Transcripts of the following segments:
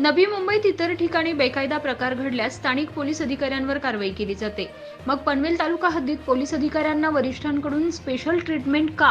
नवी मुंबईत इतर ठिकाणी बेकायदा प्रकार घडल्यास स्थानिक पोलीस अधिकाऱ्यांवर कारवाई केली जाते. मग पनवेल तालुका हद्दीत पोलीस अधिकाऱ्यांना वरिष्ठांकडून स्पेशल ट्रीटमेंट का?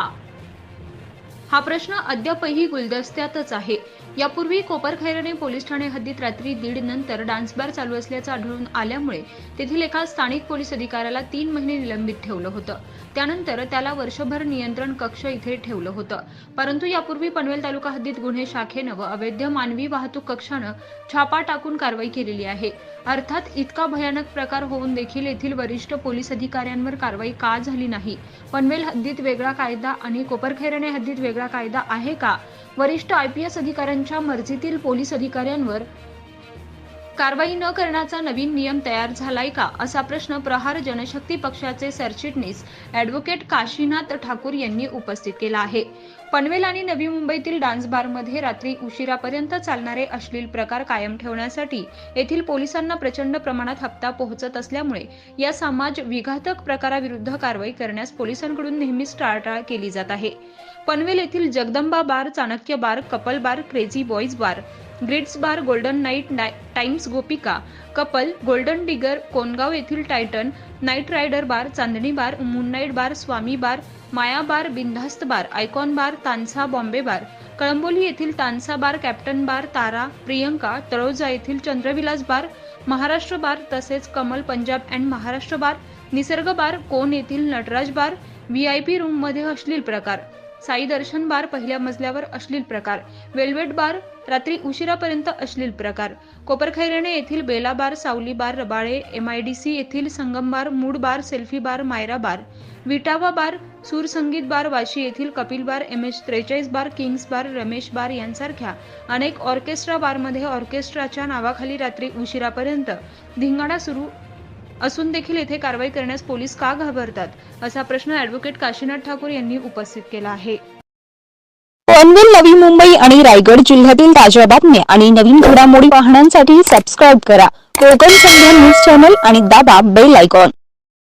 हा प्रश्न अद्यापही गुलदस्त्यातच आहे. यापूर्वी कोपरखैरणे पोलीस ठाणे हद्दीत रात्री दीड नंतर डान्स बार चालू असल्याचं आढळून आल्यामुळे तेथील एका स्थानिक पोलीस अधिकाऱ्याला तीन महिने निलंबित ठेवलं होतं. त्यानंतर त्याला वर्षभर नियंत्रण कक्ष इथे ठेवलं होतं. परंतु यापूर्वी पनवेल तालुका हद्दीत गुन्हे शाखेनं व अवैध मानवी वाहतूक कक्षानं छापा टाकून कारवाई केलेली आहे. अर्थात इतका भयानक प्रकार होऊन देखील येथील वरिष्ठ पोलीस अधिकाऱ्यांवर कारवाई का झाली नाही? पनवेल हद्दीत वेगळा कायदा आणि कोपरखैरणे हद्दीत वेगळा कायदा आहे का? वरिष्ठ आय पी एस अधिकाऱ्यांच्या मर्जीतील पोलीस अधिकाऱ्यांवर कारवाई न करण्याचा नवीन नियम तयार झालाय का असा प्रश्न प्रहार जनशक्ती पक्षाचे सरचिटणीस ॲडव्होकेट काशीनाथ ठाकूर यांनी उपस्थित केला आहे. पनवेल आणि नवी मुंबईतील डान्स बारमध्ये रात्री उशिरापर्यंत चालणारे अश्लील प्रकार कायम ठेवण्यासाठी येथील पोलिसांना प्रचंड प्रमाणात हप्ता पोहोचत असल्यामुळे या समाज विघातक प्रकाराविरुद्ध कारवाई करण्यास पोलिसांकडून नेहमीच टाळाटाळ केली जात आहे. पनवेल येथील Jagdamba bar Chanakya bar couple bar crazy boys bar grids bar golden night नाय times Gopika couple golden digger Kongaon येथील titan night rider bar Chandni bar moon night bar Swami bar Maya bar Bindhast bar icon bar Tansa Bombay bar Kalamboli येथील Tansa bar captain bar Tara Priyanka Taloja येथील Chandravilas bar Maharashtra bar तसेच Kamal Punjab and Maharashtra bar Nisarg bar Kon येथील Natraj bar V I P रूममध्ये अश्लील प्रकार. साई दर्शन बार पहिल्या मजल्यावर अश्लील प्रकार. वेल्वेट बार रात्री उशिरापर्यंत अश्लील प्रकार. कोपरखैरणे येथील Bela bar Sawali bar Rabale M I D C येथील Sangam bar mood bar selfie bar Myra bar. Vitawa bar Sursangeet bar Vashi येथील कपिल बार एम एच त्रेचाळीस बार किंग्स बार रमेश बार यांसारख्या अनेक ऑर्केस्ट्रा बारमध्ये ऑर्केस्ट्राच्या नावाखाली रात्री उशिरापर्यंत धिंगाणा सुरू असून देखील येथे कारवाई करण्यास पोलीस का घाबरतात असा प्रश्न ॲडव्होकेट काशीनाथ ठाकूर यांनी उपस्थित केला आहे. पनवेल नवी मुंबई आणि रायगड जिल्ह्यातील ताज्या बातम्या आणि नवीन घडामोडी पाहण्यासाठी सबस्क्राईब करा. कोकण संध्या न्यूज चॅनल आणि दाबा बेल आयकॉन